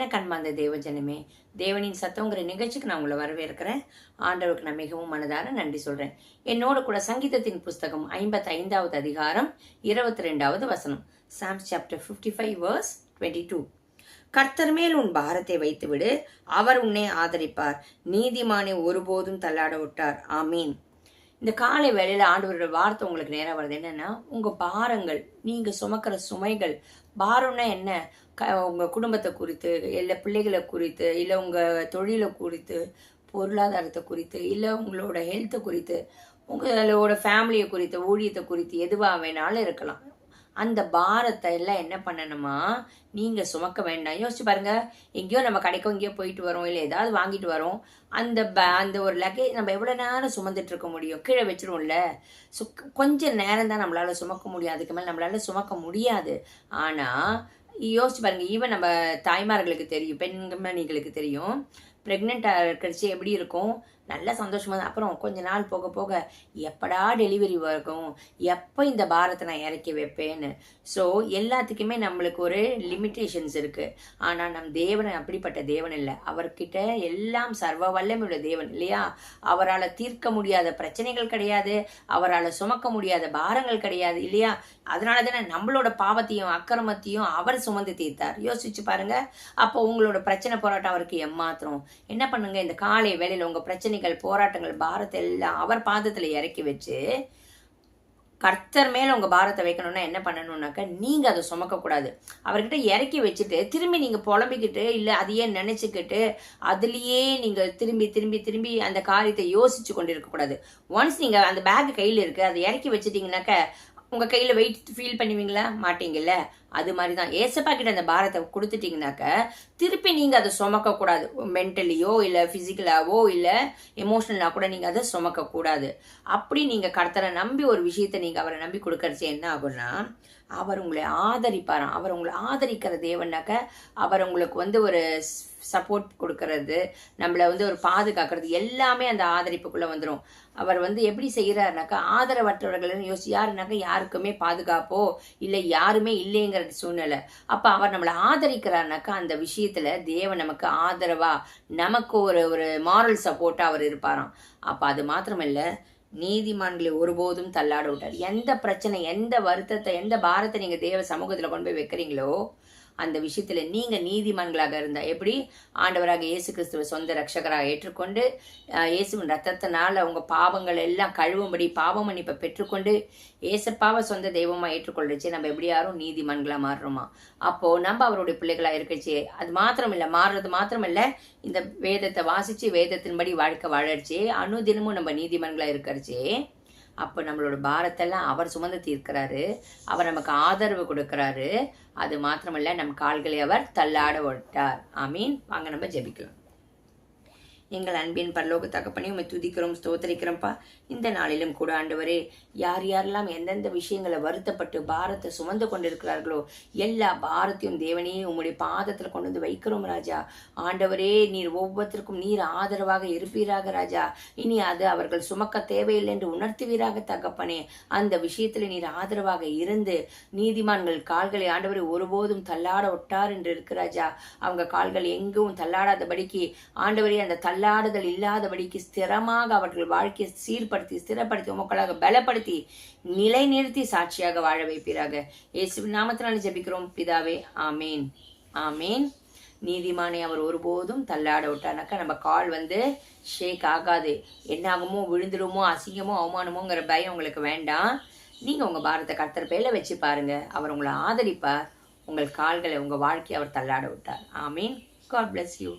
எனக்கு அன்பார்ந்த தேவஜனமே தேவனின் சத்தங்கிற நிகழ்ச்சிக்கு நான் உங்களை வரவேற்கிறேன். ஆண்டவருக்கு நான் மிகவும் மனதார நன்றி சொல்றேன். என்னோட கூட சங்கீதத்தின் புஸ்தகம் ஐம்பத்தி ஐந்தாவது அதிகாரம் இருபத்தி ரெண்டாவது வசனம் Psalms chapter fifty five verse twenty two கர்த்தர் மேல் உன் பாரத்தை வைத்துவிடு அவர் உன்னை ஆதரிப்பார். நீதிமானை ஒருபோதும் தள்ளாட விட்டார். ஆமீன். இந்த காலை வேளையில் ஆண்டவரோட வார்த்தை உங்களுக்கு நேராக வருது. என்னன்னா உங்கள் பாரங்கள் நீங்கள் சுமக்கிற சுமைகள் பாரம்னா என்ன? க உங்கள் குடும்பத்தை குறித்து இல்லை பிள்ளைகளை குறித்து இல்லை உங்கள் தொழிலை குறித்து பொருளாதாரத்தை குறித்து இல்லை உங்களோட ஹெல்த்தை குறித்து உங்களோட ஃபேமிலியை குறித்து ஊழியத்தை குறித்து எதுவாக வேணாலும் இருக்கலாம். அந்த பாரத்தை எல்லாம் என்ன பண்ணணுமா? நீங்கள் சுமக்க வேண்டாம். யோசிச்சு பாருங்க. எங்கேயோ நம்ம கடைக்கோ எங்கேயோ போயிட்டு வரோம். இல்லை ஏதாவது வாங்கிட்டு வரோம். அந்த ப- அந்த ஒரு லக்கேஜ் நம்ம எவ்வளோ நேரம் சுமந்துட்டு இருக்க முடியும்? கீழே வச்சிருவோம்ல. சு கொஞ்சம் நேரம் தான் நம்மளால சுமக்க முடியும். அதுக்கு மேலே நம்மளால சுமக்க முடியாது. ஆனால் யோசிச்சு பாருங்க. ஈவன் நம்ம தாய்மார்களுக்கு தெரியும். பெண்மணிகளுக்கு தெரியும். ப்ரெக்னெண்ட்டாக இருக்கிறச்சு எப்படி இருக்கும்? நல்ல சந்தோஷமா தான். அப்புறம் கொஞ்ச நாள் போக போக எப்படா டெலிவரி வரும் எப்போ இந்த பாரத்தை நான் இறக்கி வைப்பேன்னு. ஸோ எல்லாத்துக்குமே நம்மளுக்கு ஒரு லிமிட்டேஷன்ஸ் இருக்கு. ஆனால் நம் தேவன் அப்படிப்பட்ட தேவன் இல்லை. அவர்கிட்ட எல்லாம் சர்வ வல்லமையுள்ள தேவன் இல்லையா? அவரால் தீர்க்க முடியாத பிரச்சனைகள் கிடையாது. அவரால் சுமக்க முடியாத பாரங்கள் கிடையாது இல்லையா? அதனால தானே நம்மளோட பாவத்தையும் அக்கிரமத்தையும் அவர் சுமந்து தீர்த்தார். யோசிச்சு பாருங்க. அப்போ உங்களோட பிரச்சனை போராட்டம் அவருக்கு எம்மாத்திரம் என்ன பண்ணுங்க? இந்த காலை வேலையில் உங்கள் பிரச்சனை பிரச்சனைகள் போராட்டங்கள் பாரத்தை எல்லாம் அவர் பாதத்துல இறக்கி வச்சு கர்த்தர் மேல உங்க பாரத்தை வைக்கணும்னா என்ன பண்ணணும்னாக்க நீங்க அதை சுமக்க கூடாது அவர்கிட்ட இறக்கி வச்சுட்டு திரும்பி நீங்க புலம்பிக்கிட்டு இல்ல அதையே நினச்சிக்கிட்டு அதுலயே நீங்க திரும்பி திரும்பி திரும்பி அந்த காரியத்தை யோசிச்சு கொண்டு இருக்கக்கூடாது ஒன்ஸ் நீங்க அந்த பேக் கையில இருக்கு அதை இறக்கி வச்சிட்டீங்கன்னாக்க உங்க கையில வெயிட் ஃபீல் பண்ணுவீங்களா? மாட்டீங்கல்ல. அது மாதிரி தான் ஏசப்பா கிட்ட அந்த பாரத்தை கொடுத்துட்டீங்கனாக்க திருப்பி நீங்க அதை சுமக்க கூடாது மென்டலியோ இல்ல பிசிக்கலாவோ இல்ல எமோஷனலா கூட நீங்க அதை சுமக்க கூடாது அப்படி நீங்க கர்த்தரை நம்பி ஒரு விஷயத்தை நீங்க அவரை நம்பி கொடுக்கறச்சு என்ன ஆகும்னா அவர் உங்களை ஆதரிப்பாராம். அவர் உங்களை ஆதரிக்கிற தேவனாக்க அவர் உங்களுக்கு வந்து ஒரு சப்போர்ட் கொடுக்கறது நம்மளை வந்து ஒரு பாதுகாக்கிறது எல்லாமே அந்த ஆதரிப்புக்குள்ளே வந்துடும் அவர் வந்து எப்படி செய்கிறாருனாக்கா ஆதரவற்றவர்கள் யோசி யாருனாக்கா யாருக்குமே பாதுகாப்போ இல்லை யாருமே இல்லைங்கிற சூழ்நிலை. அப்போ அவர் நம்மளை ஆதரிக்கிறாருனாக்கா அந்த விஷயத்தில் தேவன் நமக்கு ஆதரவாக நமக்கு ஒரு ஒரு மாரல் சப்போர்ட்டாக அவர் இருப்பாராம். அப்போ அது மாத்திரமில்ல நீதிமான்களை ஒருபோதும் தள்ளாட விட்டார் எந்த பிரச்சனை எந்த வருத்தத்தை எந்த பாரத்தை நீங்கள் தேவ சமூகத்தில் கொண்டு போய் வைக்கிறீங்களோ அந்த விஷயத்துல நீங்க நீதிமான்களாக இருந்தா எப்படி? ஆண்டவராக இயேசு கிறிஸ்துவ சொந்த ரட்சகராக ஏற்றுக்கொண்டு இயேசுவின் ரத்தத்தினால உங்க பாவங்கள் எல்லாம் கழுவும்படி பாவ மன்னிப்பை பெற்றுக்கொண்டு இயேசப்பாவை சொந்த தெய்வமா ஏற்றுக்கொள்றச்சு நம்ம எப்படி யாரும் நீதிமான்களா மாறுறோமா? அப்போ நம்ம அவருடைய பிள்ளைகளா இருக்கச்சு அது மாத்திரம் இல்ல மாறுறது மாத்திரம் இல்ல இந்த வேதத்தை வாசிச்சு வேதத்தின்படி வாழ்க்கை வாழறச்சு அணுதினமும் நம்ம நீதிமான்களா இருக்கிறச்சே அப்போ நம்மளோட பாரத்தெல்லாம் அவர் சுமந்து தீர்க்கிறாரு. அவர் நமக்கு ஆதரவு கொடுக்கறாரு. அது மாத்திரமல்ல நம் கால்களை அவர் தள்ளாட விட்டார். மீன் வாங்க நம்ம ஜெபிக்கலாம். எங்கள் அன்பின் பரலோக தகப்பனே உண்மை துதிக்கிறோம் ஸ்தோத்தரிக்கிறோம்ப்பா. இந்த நாளிலும் கூட ஆண்டவரே யார் யாரெல்லாம் எந்தெந்த விஷயங்களை வருத்தப்பட்டு பாரத்தை சுமந்து கொண்டிருக்கிறார்களோ எல்லா பாரத்தையும் தேவனையே உம்முடைய பாதத்தில் கொண்டு வந்து வைக்கிறோம் ராஜா. ஆண்டவரே நீர் ஒவ்வொருத்தருக்கும் நீர் ஆதரவாக இருப்பீராக ராஜா. இனி அது அவர்கள் சுமக்க தேவையில்லை என்று உணர்த்துவீராக தகப்பனே. அந்த விஷயத்தில் நீர் ஆதரவாக இருந்து நீதிமான்கள் கால்களை ஆண்டவரை ஒருபோதும் தள்ளாட ஒட்டார் என்று இருக்கு ராஜா. அவங்க கால்கள் எங்கும் தள்ளாடாதபடிக்கு ஆண்டவரே அந்த தள்ள தள்ளாடுதல் இல்லாதபடிக்கு ஸ்திரமாக அவர்கள் வாழ்க்கையை சீர்படுத்தி ஸ்திரப்படுத்தி உமக்களாக பலப்படுத்தி நிலைநிறுத்தி சாட்சியாக வாழ வைப்பீராக. இயேசு நாமத்தினால ஜபிக்கிறோம். பிதாவே ஆமேன். ஆமேன். நீதிமானை அவர் ஒருபோதும் தள்ளாட விட்டானாக்கா நம்ம கால் வந்து ஷேக் ஆகாது. என்ன ஆகுமோ விழுந்துருமோ அசிங்கமோ அவமானமோங்கிற பயம் உங்களுக்கு வேண்டாம். நீங்கள் உங்கள் பாரத்தை கர்த்தர் பேரில் வச்சு பாருங்க. அவர் உங்களை ஆதரிப்பார். உங்கள் கால்களை உங்கள் வாழ்க்கையை அவர் தள்ளாட விட்டார். ஆமீன். God bless you